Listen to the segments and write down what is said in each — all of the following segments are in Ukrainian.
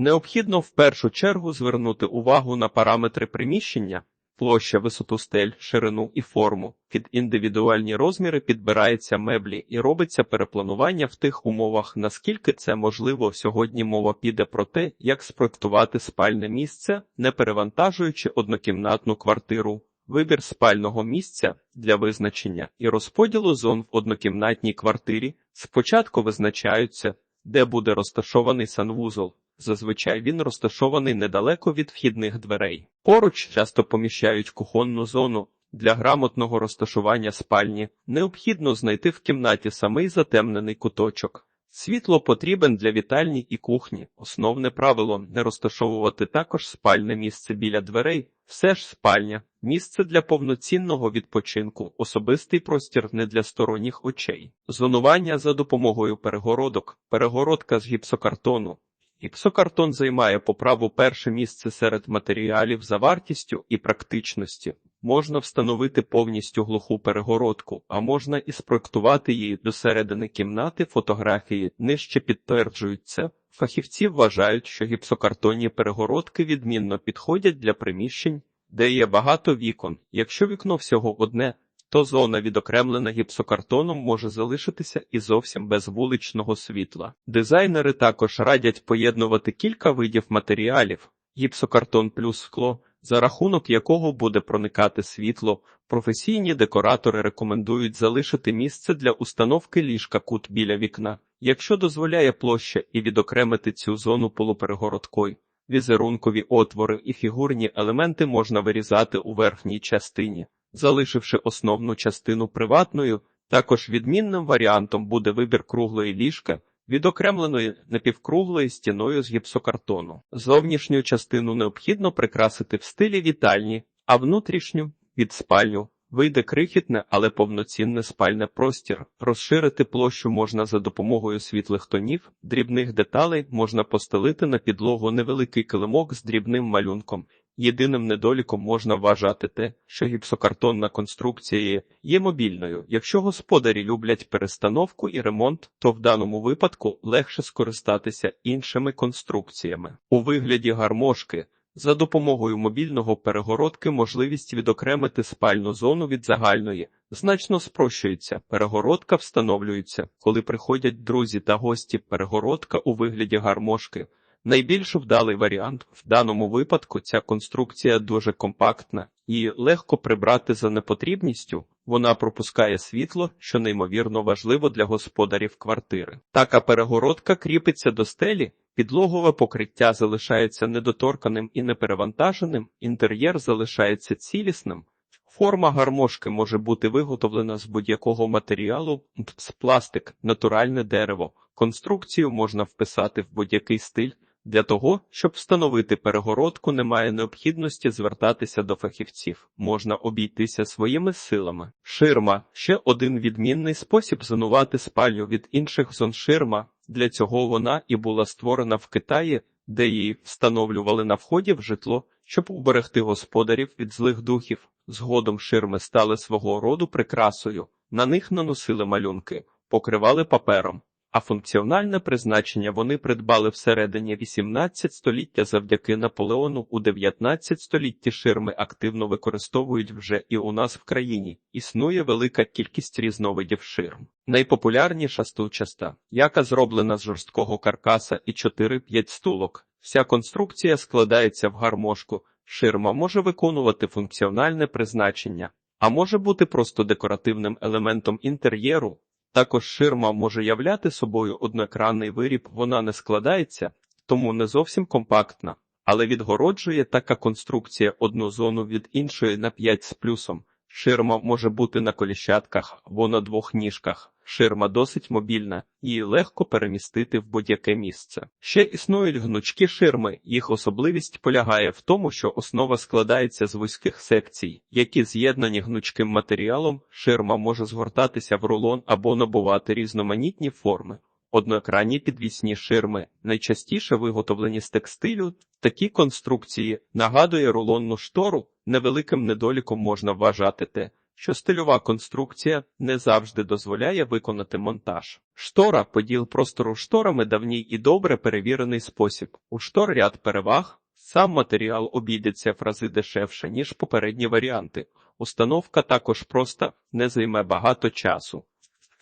Необхідно в першу чергу звернути увагу на параметри приміщення, площа, висоту стель, ширину і форму. Під індивідуальні розміри підбираються меблі і робиться перепланування в тих умовах, наскільки це можливо. Сьогодні мова піде про те, як спроектувати спальне місце, не перевантажуючи однокімнатну квартиру. Вибір спального місця для визначення і розподілу зон в однокімнатній квартирі спочатку визначаються, де буде розташований санвузол. Зазвичай він розташований недалеко від вхідних дверей. Поруч часто поміщають кухонну зону. Для грамотного розташування спальні необхідно знайти в кімнаті самий затемнений куточок. Світло потрібен для вітальні і кухні. Основне правило не розташовувати також спальне місце біля дверей. Все ж спальня, місце для повноцінного відпочинку, особистий простір не для сторонніх очей. Зонування за допомогою перегородок, перегородка з гіпсокартону. Гіпсокартон займає по праву перше місце серед матеріалів за вартістю і практичності. Можна встановити повністю глуху перегородку, а можна і спроектувати її до середини кімнати фотографії нижче підтверджують це. Фахівці вважають, що гіпсокартонні перегородки відмінно підходять для приміщень, де є багато вікон. Якщо вікно всього одне, то зона відокремлена гіпсокартоном може залишитися і зовсім без вуличного світла. Дизайнери також радять поєднувати кілька видів матеріалів: гіпсокартон плюс скло, за рахунок якого буде проникати світло. Професійні декоратори рекомендують залишити місце для установки ліжка кут біля вікна, якщо дозволяє площа і відокремити цю зону полуперегородкою. Візерункові отвори і фігурні елементи можна вирізати у верхній частині залишивши основну частину приватною. Також відмінним варіантом буде вибір круглої ліжка, відокремленої напівкруглою стіною з гіпсокартону. Зовнішню частину необхідно прикрасити в стилі вітальні, а внутрішню від спальню. Вийде крихітне, але повноцінне спальне простір. Розширити площу можна за допомогою світлих тонів, дрібних деталей можна постелити на підлогу невеликий килимок з дрібним малюнком. Єдиним недоліком можна вважати те, що гіпсокартонна конструкція є мобільною. Якщо господарі люблять перестановку і ремонт, то в даному випадку легше скористатися іншими конструкціями. У вигляді гармошки за допомогою мобільного перегородки можливість відокремити спальну зону від загальної значно спрощується. Перегородка встановлюється, коли приходять друзі та гості. Перегородка у вигляді гармошки. Найбільш вдалий варіант в даному випадку ця конструкція дуже компактна і легко прибрати за непотрібністю. Вона пропускає світло, що неймовірно важливо для господарів квартири. Така перегородка кріпиться до стелі, підлогове покриття залишається недоторканим і неперевантаженим, інтер'єр залишається цілісним. Форма гармошки може бути виготовлена з будь-якого матеріалу, з пластик, натуральне дерево. Конструкцію можна вписати в будь-який стиль. Для того, щоб встановити перегородку, немає необхідності звертатися до фахівців, можна обійтися своїми силами. Ширма ще один відмінний спосіб зонувати спальню від інших зон ширма. Для цього вона і була створена в Китаї, де її встановлювали на вході в житло, щоб уберегти господарів від злих духів. Згодом ширми стали свого роду прикрасою, на них наносили малюнки, покривали папером а функціональне призначення вони придбали всередині 18 століття завдяки Наполеону у 19 столітті ширми активно використовують вже і у нас в країні. Існує велика кількість різновидів ширм. Найпопулярніша стулчаста, яка зроблена з жорсткого каркаса і 4-5 стулок. Вся конструкція складається в гармошку. Ширма може виконувати функціональне призначення, а може бути просто декоративним елементом інтер'єру. Також ширма може являти собою одноекранний виріб, вона не складається, тому не зовсім компактна, але відгороджує така конструкція одну зону від іншої на 5 з плюсом. Ширма може бути на коліщатках або на двох ніжках. Ширма досить мобільна, її легко перемістити в будь-яке місце. Ще існують гнучкі ширми, їх особливість полягає в тому, що основа складається з вузьких секцій, які з'єднані гнучким матеріалом, ширма може згортатися в рулон або набувати різноманітні форми. Одноекранні підвісні ширми, найчастіше виготовлені з текстилю, такі конструкції нагадує рулонну штору. Невеликим недоліком можна вважати те, що стильова конструкція не завжди дозволяє виконати монтаж. Штора поділ простору шторами давній і добре перевірений спосіб. У штор ряд переваг. Сам матеріал обійдеться в рази дешевше, ніж попередні варіанти. Установка також проста, не займе багато часу.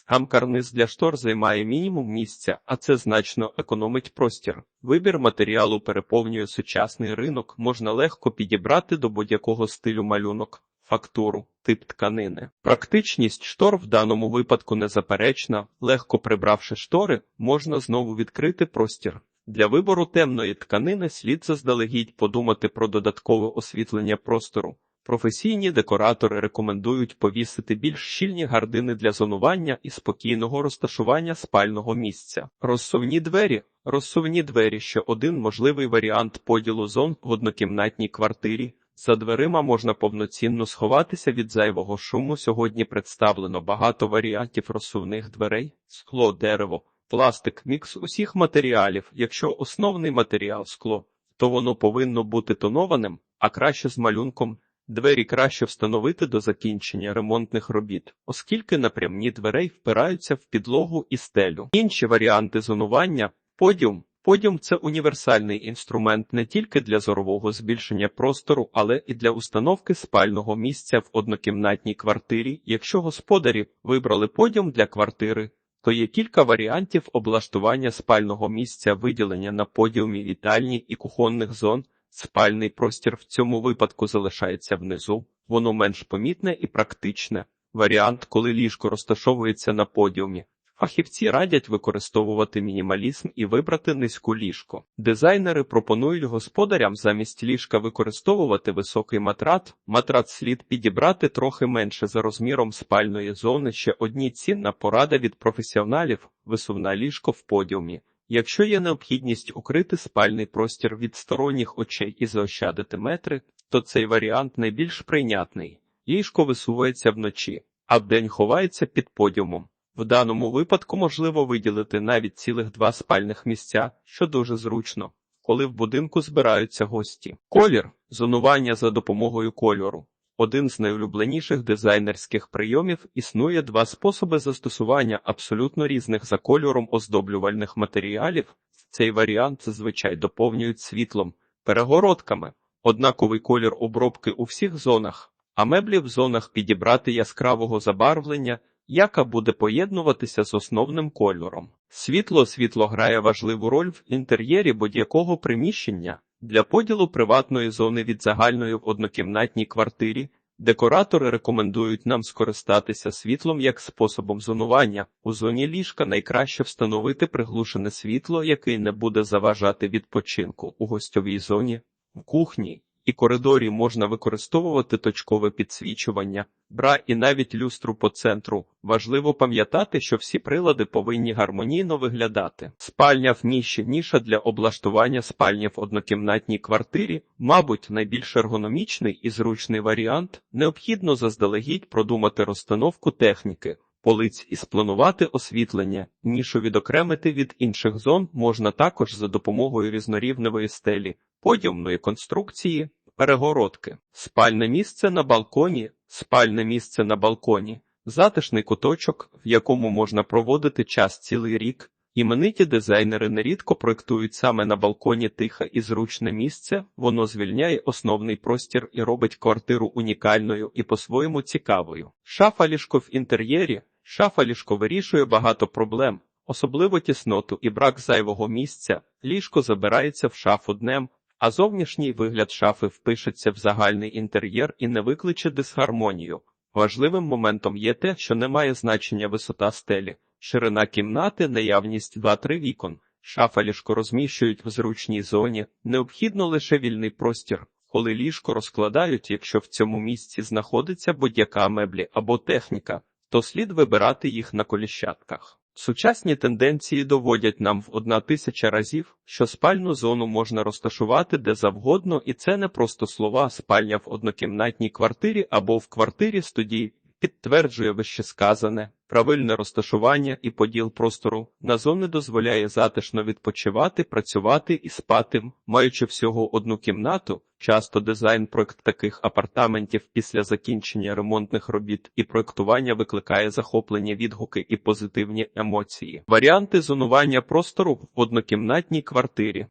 Сам карниз для штор займає мінімум місця, а це значно економить простір. Вибір матеріалу переповнює сучасний ринок, можна легко підібрати до будь-якого стилю малюнок, фактуру, тип тканини. Практичність штор в даному випадку незаперечна, легко прибравши штори, можна знову відкрити простір. Для вибору темної тканини слід заздалегідь подумати про додаткове освітлення простору. Професійні декоратори рекомендують повісити більш щільні гардини для зонування і спокійного розташування спального місця. Розсувні двері. Розсувні двері ще один можливий варіант поділу зон в однокімнатній квартирі. За дверима можна повноцінно сховатися від зайвого шуму. Сьогодні представлено багато варіантів розсувних дверей, скло, дерево, пластик, мікс усіх матеріалів. Якщо основний матеріал скло, то воно повинно бути тонованим, а краще з малюнком. Двері краще встановити до закінчення ремонтних робіт, оскільки напрямні дверей впираються в підлогу і стелю. Інші варіанти зонування подіум. Подіум це універсальний інструмент не тільки для зорового збільшення простору, але і для установки спального місця в однокімнатній квартирі. Якщо господарі вибрали подіум для квартири, то є кілька варіантів облаштування спального місця, виділення на подіумі вітальні і кухонних зон. Спальний простір в цьому випадку залишається внизу, воно менш помітне і практичне. Варіант, коли ліжко розташовується на подіумі. Фахівці радять використовувати мінімалізм і вибрати низьку ліжко. Дизайнери пропонують господарям замість ліжка використовувати високий матрат. Матрат слід підібрати трохи менше за розміром спальної зони. Ще одні цінна порада від професіоналів висувна ліжко в подіумі. Якщо є необхідність укрити спальний простір від сторонніх очей і заощадити метри, то цей варіант найбільш прийнятний. Ліжко висувається вночі, а вдень ховається під подіумом. В даному випадку можливо виділити навіть цілих два спальних місця, що дуже зручно, коли в будинку збираються гості. Колір зонування за допомогою кольору. Один з найулюбленіших дизайнерських прийомів існує два способи застосування абсолютно різних за кольором оздоблювальних матеріалів. Цей варіант зазвичай доповнюють світлом, перегородками, однаковий колір обробки у всіх зонах, а меблі в зонах підібрати яскравого забарвлення, яка буде поєднуватися з основним кольором. Світло світло грає важливу роль в інтер'єрі будь-якого приміщення. Для поділу приватної зони від загальної в однокімнатній квартирі декоратори рекомендують нам скористатися світлом як способом зонування. У зоні ліжка найкраще встановити приглушене світло, яке не буде заважати відпочинку у гостьовій зоні, в кухні і коридорі можна використовувати точкове підсвічування, бра і навіть люстру по центру. Важливо пам'ятати, що всі прилади повинні гармонійно виглядати. Спальня в ніші ніша для облаштування спальні в однокімнатній квартирі, мабуть, найбільш ергономічний і зручний варіант. Необхідно заздалегідь продумати розстановку техніки. Полиць і спланувати освітлення, нішу відокремити від інших зон можна також за допомогою різнорівневої стелі, подіумної конструкції, перегородки, спальне місце на балконі, спальне місце на балконі, затишний куточок, в якому можна проводити час цілий рік. Імениті дизайнери нерідко проєктують саме на балконі тихе і зручне місце, воно звільняє основний простір і робить квартиру унікальною і по-своєму цікавою. Шафа ліжко в інтер'єрі, шафа ліжко вирішує багато проблем, особливо тісноту і брак зайвого місця. Ліжко забирається в шафу днем, а зовнішній вигляд шафи впишеться в загальний інтер'єр і не викличе дисгармонію. Важливим моментом є те, що не має значення висота стелі, ширина кімнати, наявність 2-3 вікон. Шафа ліжко розміщують в зручній зоні, необхідно лише вільний простір, коли ліжко розкладають, якщо в цьому місці знаходиться будь-яка меблі або техніка, то слід вибирати їх на коліщатках. Сучасні тенденції доводять нам в одна тисяча разів, що спальну зону можна розташувати де завгодно, і це не просто слова спальня в однокімнатній квартирі або в квартирі студії. Підтверджує вищесказане. Правильне розташування і поділ простору на зони дозволяє затишно відпочивати, працювати і спати, маючи всього одну кімнату. Часто дизайн проект таких апартаментів після закінчення ремонтних робіт і проектування викликає захоплені відгуки і позитивні емоції. Варіанти зонування простору в однокімнатній квартирі.